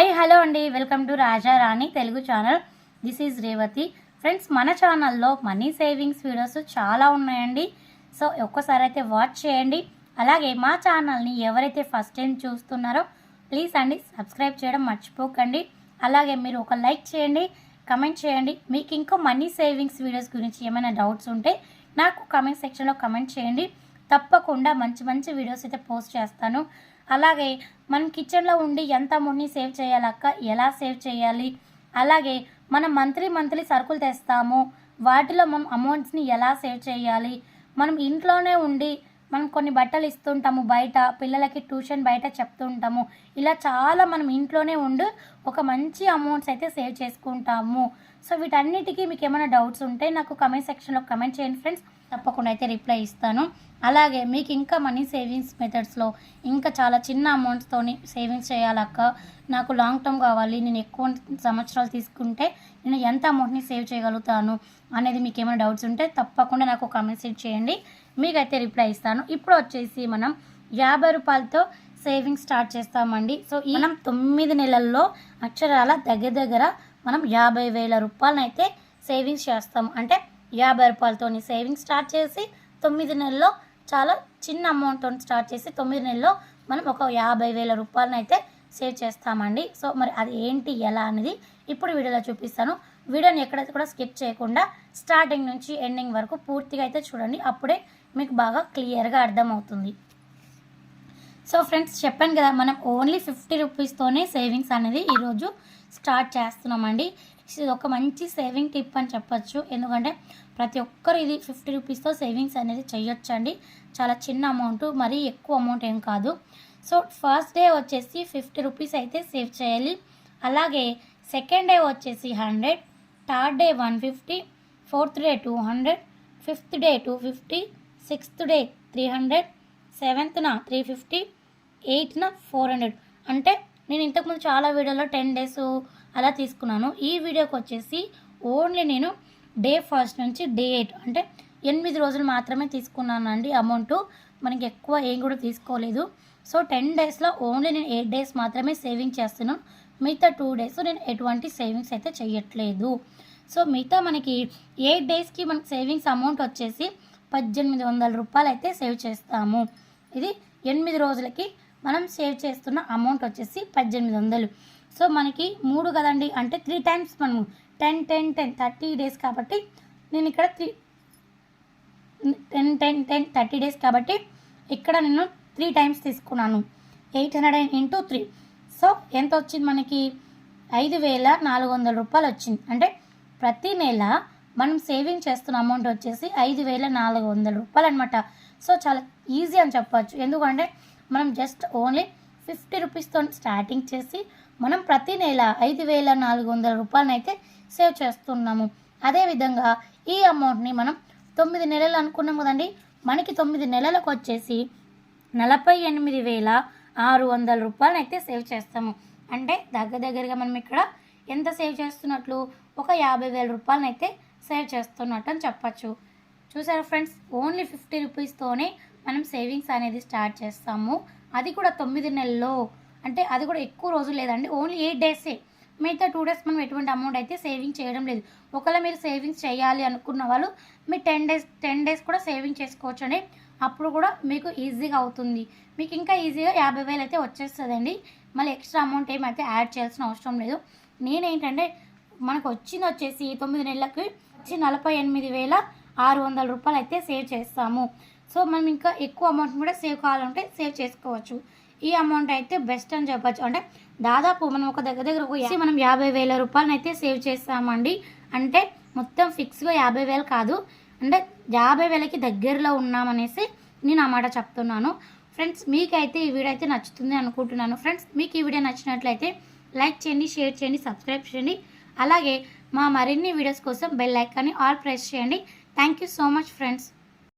Hi hello అండి. Welcome to Raja Rani Telugu channel. This is Revathi friends మన ఛానల్లో money savings videos చాలా ఉన్నాయండి. సో ఒక్కసారి అయితే వాచ్ చేయండి. అలాగే మా ఛానల్ని ఎవరైతే ఫస్ట్ టైం చూస్తున్నారో ప్లీజ్ అండి సబ్స్క్రైబ్ చేయడం మర్చిపోకండి. అలాగే మీరు ఒక లైక్ చేయండి కమెంట్ చేయండి. మీకు ఇంకో మనీ సేవింగ్స్ వీడియోస్ గురించి ఏమైనా డౌట్స్ ఉంటే నాకు కమెంట్ సెక్షన్లో కమెంట్ చేయండి. తప్పకుండా మంచి మంచి వీడియోస్ అయితే పోస్ట్ చేస్తాను. అలాగే మనం కిచెన్లో ఉండి ఎంత అమౌంట్ని సేవ్ చేయాలక్క ఎలా సేవ్ చేయాలి? అలాగే మనం మంత్లీ మంత్లీ సరుకులు తెస్తాము. వాటిలో మనం అమౌంట్స్ని ఎలా సేవ్ చేయాలి? మనం ఇంట్లోనే ఉండి మనం కొన్ని బట్టలు ఇస్తుంటాము బయట పిల్లలకి ట్యూషన్ బయట చెప్తుంటాము. ఇలా చాలా మనం ఇంట్లోనే ఉండి ఒక మంచి అమౌంట్స్ అయితే సేవ్ చేసుకుంటాము. సో వీటన్నిటికీ మీకు ఏమైనా డౌట్స్ ఉంటే నాకు కమెంట్ సెక్షన్లో కమెంట్ చేయండి ఫ్రెండ్స్ తప్పకుండా అయితే రిప్లై ఇస్తాను. అలాగే మీకు ఇంకా మనీ సేవింగ్స్ మెథడ్స్లో ఇంకా చాలా చిన్న అమౌంట్స్తోని సేవింగ్స్ చేయాలక్క. నాకు లాంగ్ టర్మ్ కావాలి నేను ఎక్కువ సంవత్సరాలు తీసుకుంటే నేను ఎంత అమౌంట్ని సేవ్ చేయగలుగుతాను అనేది మీకు ఏమైనా డౌట్స్ ఉంటే తప్పకుండా నాకు కామెంట్ చేయండి. మీకైతే రిప్లై ఇస్తాను. ఇప్పుడు వచ్చేసి మనం యాభై రూపాయలతో సేవింగ్స్ స్టార్ట్ చేస్తామండి. సో ఈ మనం తొమ్మిది నెలల్లో అక్షరాల దగ్గర దగ్గర మనం యాభై వేల రూపాయలనైతే సేవింగ్స్ చేస్తాం. అంటే యాభై రూపాయలతోని సేవింగ్స్ స్టార్ట్ చేసి తొమ్మిది నెలల్లో చాలా చిన్న అమౌంట్తో స్టార్ట్ చేసి తొమ్మిది నెలల్లో మనం ఒక యాభై వేల రూపాయలను అయితే సేవ్ చేస్తామండి. సో మరి అది ఏంటి ఎలా అనేది ఇప్పుడు వీడియోలో చూపిస్తాను. వీడియోని ఎక్కడైతే కూడా స్కిప్ చేయకుండా స్టార్టింగ్ నుంచి ఎండింగ్ వరకు పూర్తిగా అయితే చూడండి. అప్పుడే మీకు బాగా క్లియర్గా అర్థమవుతుంది. సో ఫ్రెండ్స్ చెప్పాను కదా మనం ఓన్లీ ఫిఫ్టీ రూపీస్తోనే సేవింగ్స్ అనేది ఈరోజు స్టార్ట్ చేస్తున్నామండి. ఇది ఒక మంచి సేవింగ్ టిప్ అని చెప్పొచ్చు. ఎందుకంటే ప్రతి ఒక్కరు ఇది ఫిఫ్టీ రూపీస్తో సేవింగ్స్ అనేది చేయొచ్చండి చాలా చిన్న అమౌంట్ మరీ ఎక్కువ అమౌంట్ ఏం కాదు. సో ఫస్ట్ డే వచ్చేసి ఫిఫ్టీ రూపీస్ అయితే సేవ్ చేయాలి. అలాగే సెకండ్ డే వచ్చేసి hundred third day one fifty fourth day two hundred fifth day two fifty sixth day three hundred సెవెంత్న three fifty ఎయిత్న ఫోర్ హండ్రెడ్ అంటే నేను ఇంతకుముందు చాలా వీడియోలో టెన్ డేస్ అలా తీసుకున్నాను. ఈ వీడియోకి వచ్చేసి ఓన్లీ నేను డే ఫస్ట్ నుంచి డే ఎయిట్ అంటే ఎనిమిది రోజులు మాత్రమే తీసుకున్నాను అండి అమౌంట్. మనకి ఎక్కువ ఏం కూడా తీసుకోలేదు. సో టెన్ డేస్లో ఓన్లీ నేను ఎయిట్ డేస్ మాత్రమే సేవింగ్ చేస్తున్నాను. మిగతా టూ డేస్ నేను ఎటువంటి సేవింగ్స్ అయితే చేయట్లేదు సో మిగతా మనకి ఎయిట్ డేస్కి మనకి సేవింగ్స్ అమౌంట్ వచ్చేసి పద్దెనిమిది వందల రూపాయలు అయితే సేవ్ చేస్తాము. ఇది ఎనిమిది రోజులకి మనం సేవ్ చేస్తున్న అమౌంట్ వచ్చేసి పద్దెనిమిది వందలు. సో మనకి మూడు కదండి. అంటే త్రీ టైమ్స్ మనము ten ten ten thirty days కాబట్టి నేను ఇక్కడ three ten ten ten thirty days కాబట్టి ఇక్కడ నేను త్రీ టైమ్స్ తీసుకున్నాను. Eight hundred into three so ఎంత వచ్చింది మనకి? ఐదు వేల నాలుగు వందల రూపాయలు వచ్చింది. అంటే ప్రతి నెల మనం సేవింగ్ చేస్తున్న అమౌంట్ వచ్చేసి ఐదు వేల నాలుగు వందల రూపాయలు అనమాట సో చాలా ఈజీ అని చెప్పవచ్చు ఎందుకంటే మనం జస్ట్ ఓన్లీ ఫిఫ్టీ రూపీస్తో స్టార్టింగ్ చేసి మనం ప్రతి నెల ఐదు వేల నాలుగు వందల రూపాయలను అయితే సేవ్ చేస్తున్నాము. అదేవిధంగా ఈ అమౌంట్ని మనం తొమ్మిది నెలలు అనుకున్నాం కదండి. మనకి తొమ్మిది నెలలకు వచ్చేసి నలభై ఎనిమిది వేల ఆరు వందల రూపాయలను అయితే సేవ్ చేస్తాము. అంటే దగ్గర దగ్గరగా మనం ఇక్కడ ఎంత సేవ్ చేస్తున్నట్లు? ఒక యాభై వేల రూపాయలను అయితే సేవ్ చేస్తున్నట్టు అని చెప్పచ్చు. చూసారా ఫ్రెండ్స్? ఓన్లీ ఫిఫ్టీ రూపీస్తోనే మనం సేవింగ్స్ అనేది స్టార్ట్ చేస్తాము. అది కూడా తొమ్మిది నెలల్లో అంటే అది కూడా ఎక్కువ రోజులు లేదండి. ఓన్లీ ఎయిట్ డేసే మిగతా టూ డేస్ మనం ఎటువంటి అమౌంట్ అయితే సేవింగ్ చేయడం లేదు. ఒకవేళ మీరు సేవింగ్స్ చేయాలి అనుకున్న వాళ్ళు మీరు టెన్ డేస్ టెన్ డేస్ కూడా సేవింగ్ చేసుకోవచ్చు అండి అప్పుడు కూడా మీకు ఈజీగా అవుతుంది. మీకు ఇంకా ఈజీగా యాభై వేలు అయితే వచ్చేస్తుందండి. మళ్ళీ ఎక్స్ట్రా అమౌంట్ ఏమైతే యాడ్ చేయాల్సిన అవసరం లేదు. నేనేంటంటే మనకు వచ్చింది వచ్చేసి తొమ్మిది నెలలకి వచ్చి నలభై ఎనిమిది వేల ఆరు వందల రూపాయలు అయితే సేవ్ చేస్తాము. సో మనం ఇంకా ఎక్కువ అమౌంట్ కూడా సేవ్ కావాలంటే సేవ్ చేసుకోవచ్చు. ఈ అమౌంట్ అయితే బెస్ట్ అని చెప్పచ్చు. అంటే దాదాపు మనం ఒక దగ్గర దగ్గర ఒక మనం యాభై వేల రూపాయలను అయితే సేవ్ చేస్తామండి. అంటే మొత్తం ఫిక్స్గా యాభై వేలు కాదు. అంటే యాభై వేలకి దగ్గరలో ఉన్నామనేసి నేను ఆ మాట చెప్తున్నాను. ఫ్రెండ్స్ మీకైతే ఈ వీడియో అయితే నచ్చుతుంది అనుకుంటున్నాను. ఫ్రెండ్స్ మీకు ఈ వీడియో నచ్చినట్లయితే లైక్ చేయండి షేర్ చేయండి సబ్స్క్రైబ్ చేయండి. అలాగే మా మరిన్ని వీడియోస్ కోసం బెల్ ఐకాన్ని ఆల్ ప్రెస్ చేయండి. Thank you so much friends